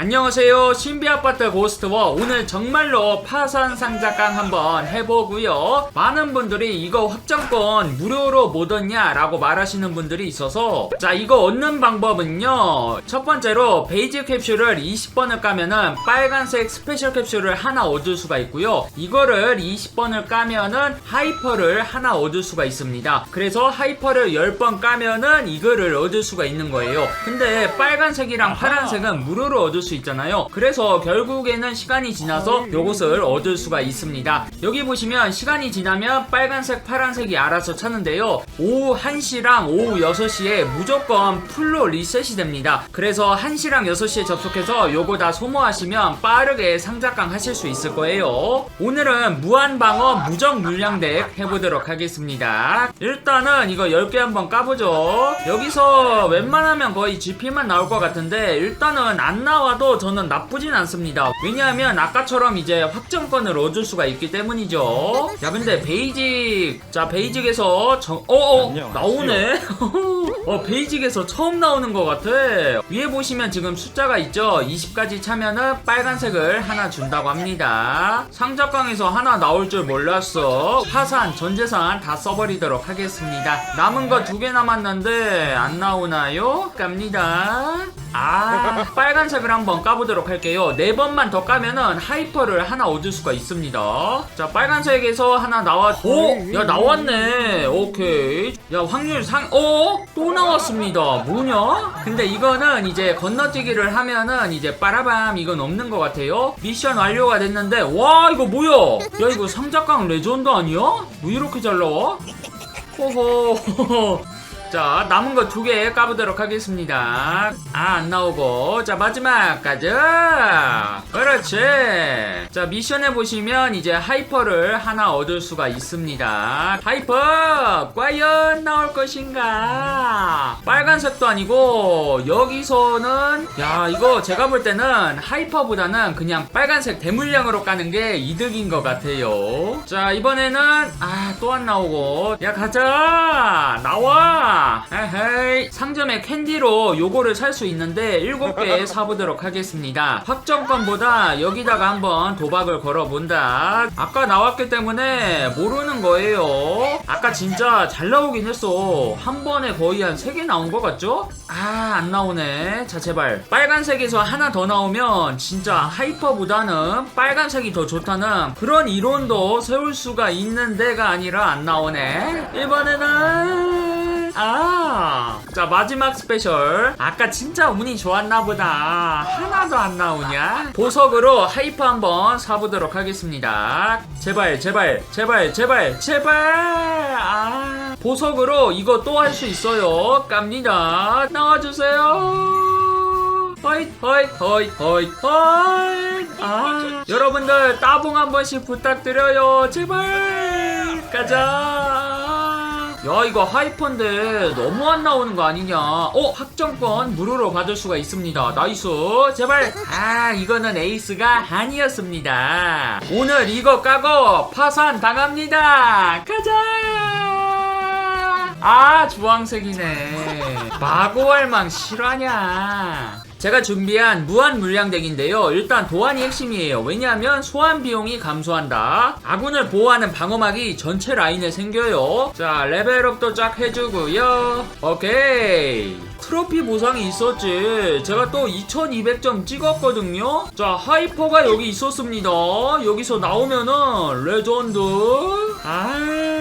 안녕하세요. 신비아파트 고스트워 오늘 정말로 파산 상자깡 한번 해보고요. 많은 분들이 이거 확정권 무료로 못 얻냐 라고 말하시는 분들이 있어서 자 이거 얻는 방법은요. 첫 번째로 베이지 캡슐을 20번을 까면은 빨간색 스페셜 캡슐을 하나 얻을 수가 있고요. 이거를 20번을 까면은 하이퍼를 하나 얻을 수가 있습니다. 그래서 하이퍼를 10번 까면은 이거를 얻을 수가 있는 거예요. 근데 빨간색이랑 파란색은 무료로 얻을 수 있잖아요. 그래서 결국에는 시간이 지나서 요것을 얻을 수가 있습니다. 여기 보시면 시간이 지나면 빨간색 파란색이 알아서 차는데요. 오후 1시랑 오후 6시에 무조건 풀로 리셋이 됩니다. 그래서 1시랑 6시에 접속해서 요거 다 소모하시면 빠르게 상자깡 하실 수 있을 거예요. 오늘은 무한방어 무적 물량덱 해보도록 하겠습니다. 일단은 이거 10개 한번 까보죠. 여기서 웬만하면 거의 GP만 나올 것 같은데 일단은 안 나와도 저는 나쁘진 않습니다. 왜냐하면 아까처럼 이제 확정권을 얻을 수가 있기 때문이죠. 야 근데 베이직 자 베이직에서 정... 어어 안녕하세요. 나오네 어 베이직에서 처음 나오는 것 같아. 위에 보시면 지금 숫자가 있죠? 20까지 차면은 빨간색을 하나 준다고 합니다. 상자깡에서 하나 나올 줄 몰랐어. 파산 전재산 다 써버리도록 하겠습니다. 남은 거 두 개 남았는데 안 나오나요? 깝니다 아 빨간색을 한번 까보도록 할게요 네 번만 더 까면은 하이퍼를 하나 얻을 수가 있습니다 자 빨간색에서 하나 나왔 오! 야 나왔네 오케이 야 확률 상 어? 또 나왔습니다 뭐냐? 근데 이거는 이제 건너뛰기를 하면은 이제 빠라밤 이건 없는 것 같아요 미션 완료가 됐는데 와 이거 뭐야 야 이거 상자깡 레전드 아니야? 뭐 이렇게 잘 나와? 호호 자 남은 거 두 개 까보도록 하겠습니다. 아 안 나오고. 자 마지막 가자 그렇지. 자 미션에 보시면 이제 하이퍼를 하나 얻을 수가 있습니다. 하이퍼 과연 나올 것인가? 빨간색도 아니고 여기서는 야 이거 제가 볼 때는 하이퍼보다는 그냥 빨간색 대물량으로 까는 게 이득인 것 같아요. 자 이번에는 아 또 안 나오고. 야 가자! 나와 에헤이. 상점에 캔디로 요거를 살 수 있는데 7개 사보도록 하겠습니다. 확정권보다 여기다가 한번 도박을 걸어본다. 아까 나왔기 때문에 모르는 거예요. 아까 진짜 잘 나오긴 했어. 한 번에 거의 한 3개 나온 것 같죠? 아 안 나오네. 자 제발. 빨간색에서 하나 더 나오면 진짜 하이퍼보다는 빨간색이 더 좋다는 그런 이론도 세울 수가 있는 데가 아니라 안 나오네. 이번에는 아, 자 마지막 스페셜. 아까 진짜 운이 좋았나 보다. 하나도 안 나오냐? 보석으로 하이퍼 한번 사보도록 하겠습니다. 제발, 제발, 제발, 제발, 제발. 아, 보석으로 이거 또 할 수 있어요. 깝니다. 나와주세요. 허잇 허잇 허잇 허잇 허잇 아 여러분들 따봉 한 번씩 부탁드려요 제발 가자 야 이거 하이퍼인데 너무 안 나오는 거 아니냐? 어 확정권 무료로 받을 수가 있습니다. 나이스. 제발. 아 이거는 에이스가 아니었습니다. 오늘 이거 까고 파산 당합니다. 가자! 아 주황색이네. 마고할망 실화냐 제가 준비한 무한 물량덱인데요. 일단 도안이 핵심이에요. 왜냐하면 소환 비용이 감소한다. 아군을 보호하는 방어막이 전체 라인에 생겨요. 자 레벨업도 쫙 해주고요. 오케이. 트로피 보상이 있었지. 제가 또 2200점 찍었거든요. 자 하이퍼가 여기 있었습니다. 여기서 나오면은 레전드. 아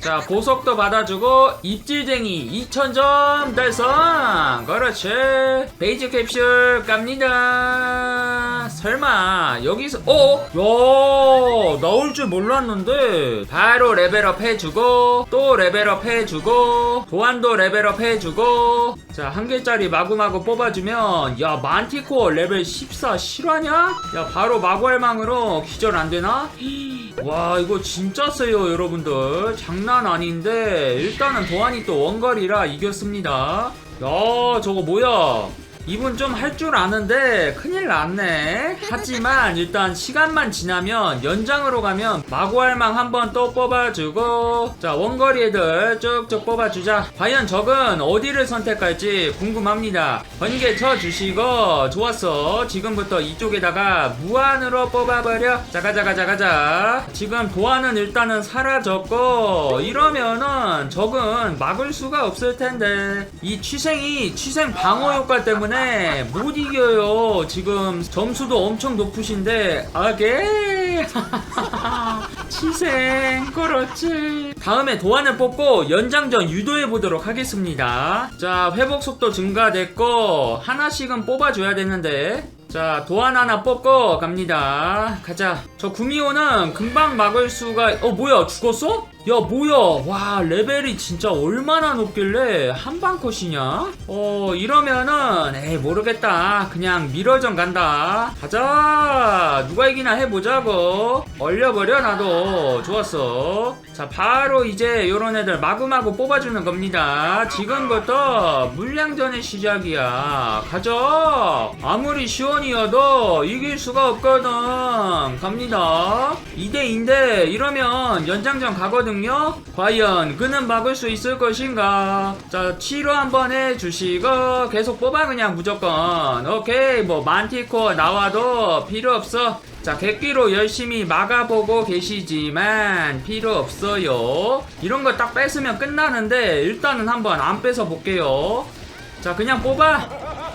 자 보석도 받아주고 입질쟁이 2000점 달성. 그렇지. 베이지 캡슐 깝니다. 설마 여기서 어? 야 나올 줄 몰랐는데. 바로 레벨업 해주고 또 레벨업 해주고 도안도 레벨업 해주고. 자 한 개짜리 마구마구 뽑아주면 야 만티코어 레벨 14 실화냐? 야 바로 마구할망으로 기절 안 되나? 와 이거 진짜 세요 여러분들. 장난 아닌데. 일단은 도안이 또 원거리라 이겼습니다. 야 저거 뭐야 이분 좀 할 줄 아는데 큰일 났네. 하지만 일단 시간만 지나면 연장으로 가면 마구할망 한번 또 뽑아주고 자 원거리 애들 쭉쭉 뽑아주자. 과연 적은 어디를 선택할지 궁금합니다. 번개 쳐주시고 좋았어. 지금부터 이쪽에다가 무한으로 뽑아버려. 자 가자 가자 가자. 지금 도안은 일단은 사라졌고 이러면은 적은 막을 수가 없을 텐데 이 취생이 취생 방어 효과 때문에 못 이겨요. 지금 점수도 엄청 높으신데 아게 취생 그렇지. 다음에 도안을 뽑고 연장전 유도해 보도록 하겠습니다. 자 회복 속도 증가됐고 하나씩은 뽑아줘야 되는데 자, 도안 하나 뽑고 갑니다. 가자. 저 구미호는 금방 막을 수가, 어, 뭐야, 죽었어? 야, 뭐야. 와, 레벨이 진짜 얼마나 높길래 한방 컷이냐? 어, 이러면은, 에이, 모르겠다. 그냥 미러전 간다. 가자. 누가 이기나 해보자고. 얼려버려, 나도. 좋았어. 자, 바로 이제 요런 애들 마구마구 뽑아주는 겁니다. 지금부터 물량전의 시작이야. 가자. 아무리 시원이어도 이길 수가 없거든. 갑니다. 2대2인데 이러면 연장전 가거든 요. 과연 그는 막을 수 있을 것인가? 자, 치료 한번 해주시고 계속 뽑아 그냥 무조건. 오케이, 뭐 만티코어 나와도 필요 없어. 자, 객기로 열심히 막아보고 계시지만 필요 없어요. 이런 거 딱 뺏으면 끝나는데 일단은 한번 안 뺏어 볼게요. 자, 그냥 뽑아.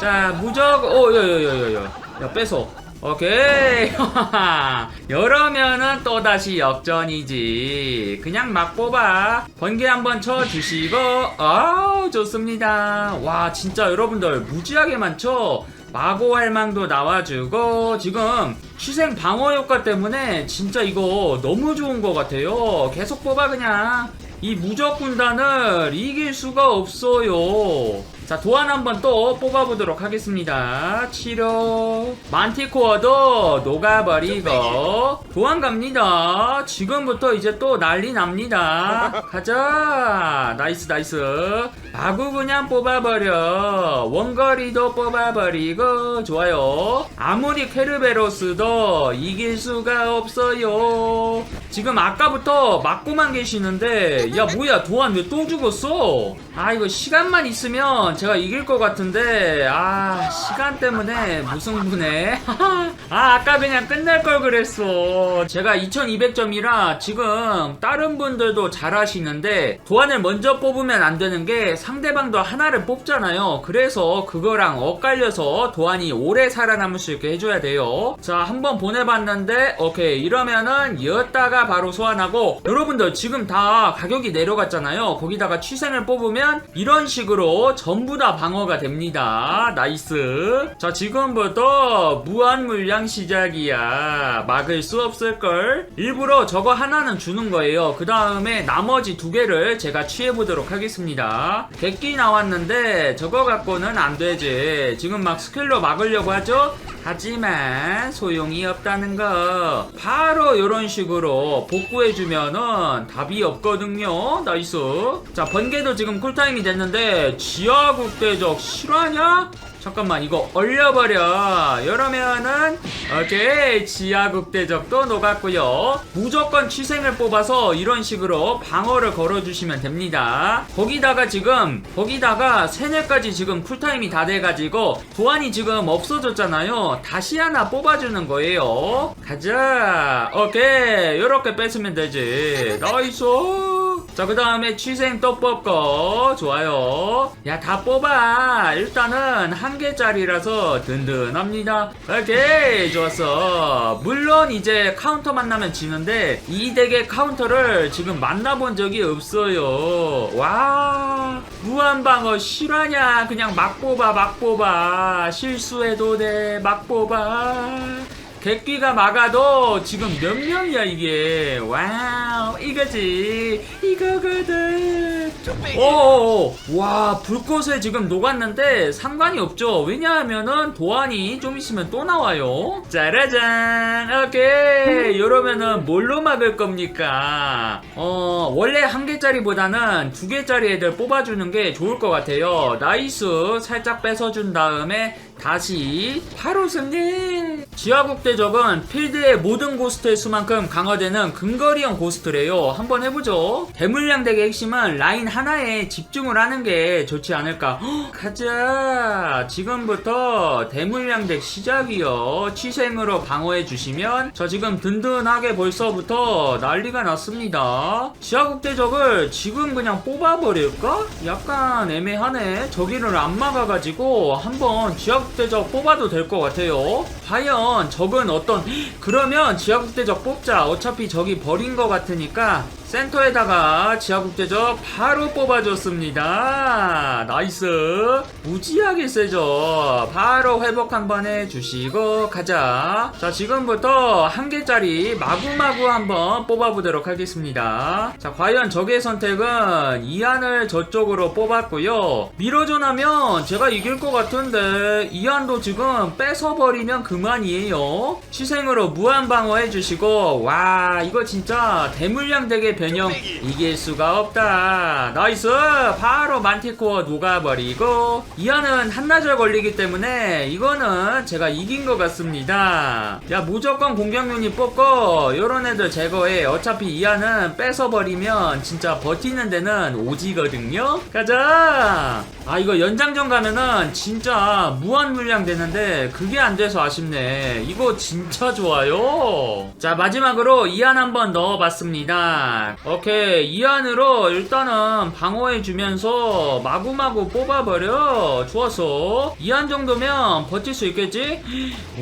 자, 무적. 오, 야, 야, 야, 야, 야. 야, 뺏어. 오케이. 이러면은 또다시 역전이지. 그냥 막 뽑아. 번개 한번 쳐주시고. 아 좋습니다. 와, 진짜 여러분들 무지하게 많죠? 마고 할망도 나와주고 지금 희생 방어 효과 때문에 진짜 이거 너무 좋은 것 같아요. 계속 뽑아 그냥 이 무적 군단을 이길 수가 없어요. 자 도안 한번 또 뽑아보도록 하겠습니다. 치료. 만티코어도 녹아버리고 도안 갑니다. 지금부터 이제 또 난리 납니다. 가자. 나이스 나이스. 마구 그냥 뽑아버려. 원거리도 뽑아버리고 좋아요. 아무리 케르베로스도 이길 수가 없어요. 지금 아까부터 맞고만 계시는데 야 뭐야 도안 왜 또 죽었어? 아 이거 시간만 있으면 제가 이길 것 같은데 아 시간 때문에 무승부네. 아 아까 그냥 끝날 걸 그랬어. 제가 2200점이라 지금 다른 분들도 잘 하시는데 도안을 먼저 뽑으면 안 되는 게 상대방도 하나를 뽑잖아요. 그래서 그거랑 엇갈려서 도안이 오래 살아남을 수 있게 해줘야 돼요. 자 한번 보내봤는데 오케이. 이러면은 이었다가 바로 소환하고 여러분들 지금 다 가격이 내려갔잖아요. 거기다가 취생을 뽑으면 이런 식으로 전부 다 방어가 됩니다. 나이스. 자 지금부터 무한 물량 시작이야. 막을 수 없을걸. 일부러 저거 하나는 주는 거예요. 그 다음에 나머지 두 개를 제가 취해보도록 하겠습니다. 객기 나왔는데 저거 갖고는 안 되지. 지금 막 스킬로 막으려고 하죠? 하지만 소용이 없다는 거. 바로 이런 식으로 복구해주면은 답이 없거든요. 나이스. 자 번개도 지금 쿨타임이 됐는데 지하 국대적 실화냐? 잠깐만 이거 얼려버려. 이러면은 오케이 지하국대적도 녹았고요. 무조건 취생을 뽑아서 이런 식으로 방어를 걸어주시면 됩니다. 거기다가 지금 거기다가 세뇌까지 지금 쿨타임이 다 돼가지고 도안이 지금 없어졌잖아요. 다시 하나 뽑아주는 거예요. 가자. 오케이. 이렇게 뺏으면 되지. 나이스 자, 그 다음에 취생 또 뽑고, 좋아요. 야, 다 뽑아. 일단은 한 개짜리라서 든든합니다. 오케이, 좋았어. 물론 이제 카운터 만나면 지는데, 이 덱의 카운터를 지금 만나본 적이 없어요. 와, 무한방어 실화냐? 그냥 막 뽑아, 막 뽑아. 실수해도 돼, 막 뽑아. 객기가 막아도 지금 몇 명이야 이게? 와우 이거지. 이거거든. 오오오. 와 불꽃에 지금 녹았는데 상관이 없죠. 왜냐하면은 도안이 좀 있으면 또 나와요. 짜라잔. 오케이. 이러면은 뭘로 막을 겁니까? 어 원래 한 개짜리보다는 두 개짜리 애들 뽑아주는 게 좋을 것 같아요. 나이스. 살짝 뺏어준 다음에 다시 승리. 지하국 대적은 필드의 모든 고스트의 수만큼 강화되는 근거리형 고스트래요. 한번 해보죠. 대물량 덱의 핵심은 라인 하나에 집중을 하는 게 좋지 않을까. 헉, 가자. 지금부터 대물량 덱 시작이요. 치생으로 방어해 주시면 저 지금 든든하게 벌써부터 난리가 났습니다. 지하국 대적을 지금 그냥 뽑아버릴까? 약간 애매하네. 저기를 안 막아가지고 한번 지 하국 대적 뽑아도 될 것 같아요. 과연 적은 어떤 그러면 지하국대적 뽑자. 어차피 적이 버린 것 같으니까 센터에다가 지하국대적 바로 뽑아줬습니다. 나이스. 무지하게 세죠. 바로 회복 한 번 해주시고 가자. 자 지금부터 한 개짜리 마구마구 한번 뽑아보도록 하겠습니다. 자 과연 적의 선택은 이안을 저쪽으로 뽑았고요. 밀어줘나면 제가 이길 것 같은데 이안도 지금 뺏어버리면 그만이에요. 시생으로 무한방어 해주시고 와 이거 진짜 대물량 덱의 변형 이길 수가 없다. 나이스! 바로 만티코어 녹아버리고 이하는 한나절 걸리기 때문에 이거는 제가 이긴 것 같습니다. 야 무조건 공격 유닛 뽑고 요런 애들 제거해. 어차피 이하는 뺏어버리면 진짜 버티는 데는 오지거든요? 가자! 아 이거 연장전 가면은 진짜 무한 물량 되는데 그게 안 돼서 아쉽네. 이거 진짜 좋아요. 자 마지막으로 이안 한번 넣어봤습니다 오케이 이안으로 일단은 방어해주면서 마구마구 뽑아버려. 좋았어. 이안 정도면 버틸 수 있겠지?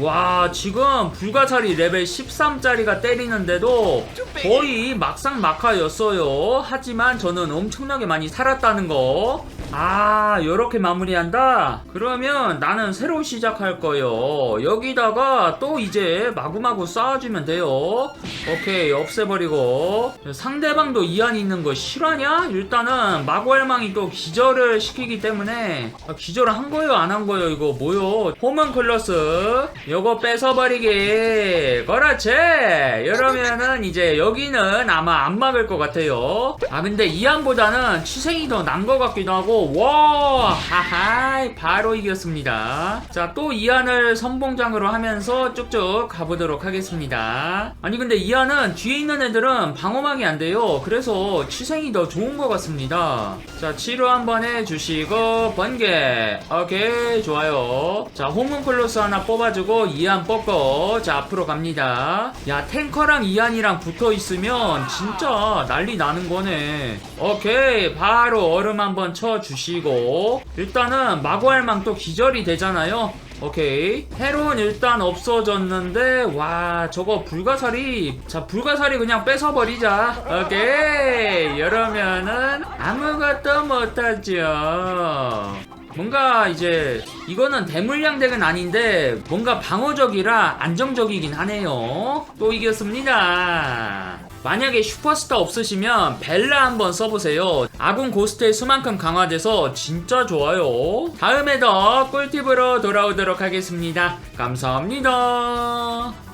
와 지금 불가사리 레벨 13짜리가 때리는데도 거의 막상 막하였어요. 하지만 저는 엄청나게 많이 살았다는 거 아, 요렇게 마무리한다? 그러면 나는 새로 시작할 거요. 여기다가 또 이제 마구마구 쌓아주면 돼요. 오케이, 없애버리고. 상대방도 이안이 있는 거 실화냐? 일단은 마구할망이 또 기절을 시키기 때문에 아, 기절을 한 거예요, 안 한 거예요, 이거 뭐요? 호문클러스. 요거 뺏어버리기. 그렇지! 이러면은 이제 여기는 아마 안 막을 것 같아요. 아, 근데 이안보다는 치생이 더 난 것 같기도 하고, 와! 하하이, 바로 이겼습니다. 자, 또 이안을 선봉장으로 하면서 쭉쭉 가보도록 하겠습니다. 아니, 근데 이안은 뒤에 있는 애들은 방어막이 안 돼요. 그래서 치생이 더 좋은 것 같습니다. 자, 치료 한번 해주시고, 번개. 오케이, 좋아요. 자, 호문클로스 하나 뽑아주고, 이안 뽑고, 자, 앞으로 갑니다. 야, 탱커랑 이안이랑 붙어 있으면 진짜 난리 나는 거네. 오케이, 바로 얼음 한번 쳐주 시고, 일단은 마구할망 또 기절이 되잖아요. 오케이. 헤론 일단 없어졌는데 와 저거 불가사리. 자 불가사리 그냥 뺏어버리자. 오케이. 이러면은 아무것도 못하죠. 뭔가 이제 이거는 대물량 덱은 아닌데 뭔가 방어적이라 안정적이긴 하네요. 또 이겼습니다 만약에 슈퍼스타 없으시면 벨라 한번 써보세요. 아군 고스트의 수만큼 강화돼서 진짜 좋아요. 다음에 더 꿀팁으로 돌아오도록 하겠습니다. 감사합니다